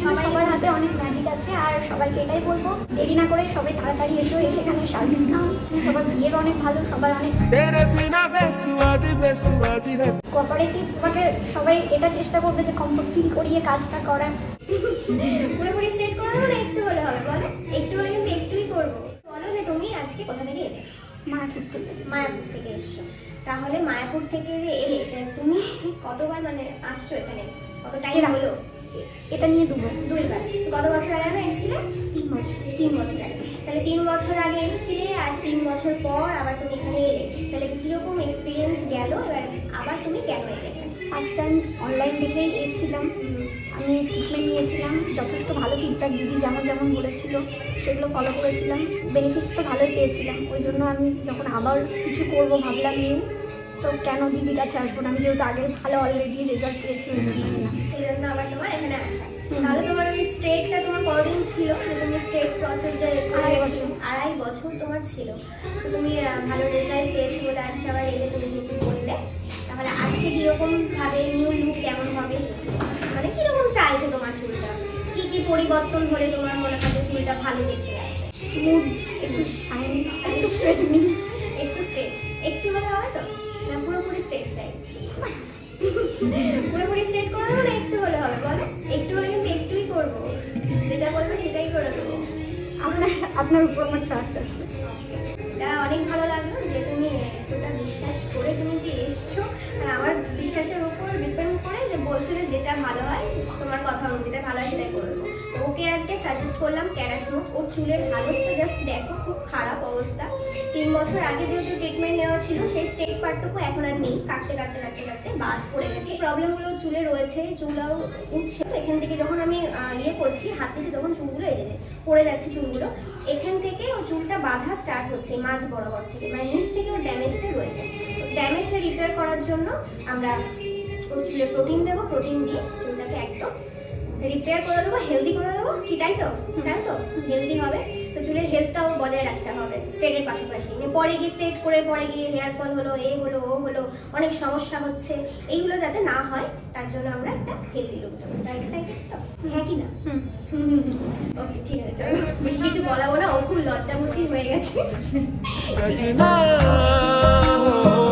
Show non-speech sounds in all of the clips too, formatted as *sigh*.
সবাই *laughs* তোমাকে সবাই এটা চেষ্টা করবে যে কমফোর্ট ফিল করিয়ে কাজটা করার। পুরোপুরি স্ট্রেট করে দেবো না একটু হলে হবে বলো? একটু হলে কিন্তু একটুই করব। বলো যে তুমি আজকে কোথা থেকে এসো মায়াপুর থেকে। মায়াপুর থেকে এসছো। তাহলে মায়াপুর থেকে যে এলে তুমি কতবার মানে আসছো এখানে? কত টাইম। হলো? এটা নিয়ে দেবো দুইবার। কত বছর আগে না এসেছিলে? তিন বছর। তিন বছর আগে। তাহলে তিন বছর আগে এসেছিলে আর তিন বছর পর আবার তুমি এখানে এলে। তাহলে কীরকম এক্সপিরিয়েন্স গেল? এবার আবার তুমি কেন এলে? ফার্স্ট টাইম অনলাইন দেখেই এসেছিলাম। আমি ট্রিটমেন্ট নিয়েছিলাম। যথেষ্ট ভালো ফিডব্যাক দিদি যেমন যেমন বলেছিল সেগুলো ফলো করেছিলাম। বেনিফিটস তো ভালোই পেয়েছিলাম। ওই জন্য আমি যখন আবার কিছু করব ভাবলাম নিউ তো কেন দিদির কাছে আসব না? আমি যেহেতু আগে ভালো অলরেডি রেজাল্ট পেয়েছি। জন্য নিলাম। সেই জন্য আবার তোমার এখানে আসা। তাহলে তোমার ওই স্টেটটা তোমার কতদিন ছিল? যে তুমি স্টেট প্রসেস আড়াই বছর। আড়াই বছর তোমার ছিল। তো তুমি ভালো রেজাল্ট পেয়েছ বলে আজকে আবার এলে তুমি কিন্তু করলে তাহলে আজকে কীরকম ভাবে নিউ লুক কেমন হবে? মানে কীরকম চাইছো তোমার চুলটা? কি কি পরিবর্তন হলে তোমার মনে হয় যে চুলটা ভালো দেখতে লাগবে? স্মুথ একটু চাই পুরোপুরি স্ট্রেট করে দেবো না একটু হলে হবে বলো? একটু হলে কিন্তু একটুই করব। যেটা বলবে সেটাই করে দেবো। আপনার আপনার উপর আমার ট্রাস্ট আছে। এটা অনেক ভালো লাগল যে তুমি এতটা বিশ্বাস করে তুমি যে এসছো। আর আমার বিশ্বাসের উপর ডিপেন্ড করে যে বলছো যে যেটা ভালো হয়, তোমার কথা অনুযায়ী যেটা ভালো হয় সেটাই করব। ওকে আজকে সাজেস্ট করলাম ক্যারাসমুক ওর চুলের হালতটা জাস্ট দেখো, খুব খারাপ অবস্থা। তিন বছর আগে যেহেতু ট্রিটমেন্ট নেওয়া ছিল, সেই স্টেট পার্টটুকু এখন আর নেই। কাটতে কাটতে কাটতে কাটতে বাদ পড়ে গেছে। প্রবলেমগুলো চুলে রয়েছে, চুলাও উঠছে। এখান থেকে যখন আমি ইয়ে করছি, হাত দিচ্ছি তখন চুলগুলো যে পড়ে যাচ্ছে চুলগুলো। এখান থেকে ও চুলটা বাঁধা স্টার্ট হচ্ছে মাঝ বরাবর থেকে। মানে নিচ থেকে ওর ড্যামেজটা রয়েছে। ড্যামেজটা রিপেয়ার করার জন্য আমরা ওর চুলে প্রোটিন দেবো প্রোটিন দিয়ে চুলটাকে একদম রিপেয়ার করে দেবো হেলদি করে দেবো। কি তাই তো? জান তো? হেলদি হবে। তো চুলের হেলথটাও বজায় রাখতে হবে। স্ট্রেটের পাশাপাশি। মানে পরে গিয়ে স্ট্রেট করে পরে গিয়ে হেয়ার ফল হলো এ হলো ও হলো অনেক সমস্যা হচ্ছে। এইগুলো যাতে না হয় তার জন্য আমরা একটা হেলদি লুক দেবো। তার এক্সাইটেড তো? হ্যাঁ কি না? ওকে ঠিক আছে বেশি কিছু বলাবো না ও খুব লজ্জামুখী হয়ে গেছে।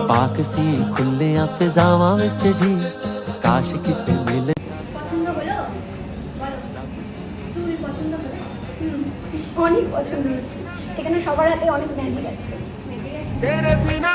ਪਾਕ ਸੀ ਖੁੱਲਿਆਂ ਫਿਜ਼ਾਵਾਂ ਵਿੱਚ ਜੀ ਕਾਸ਼ ਕਿਤੇ ਮਿਲੇ অনেক পছন্দ হয়েছে। এখানে সবার হাতে অনেক ম্যাজিক আছে। তেরে বিনা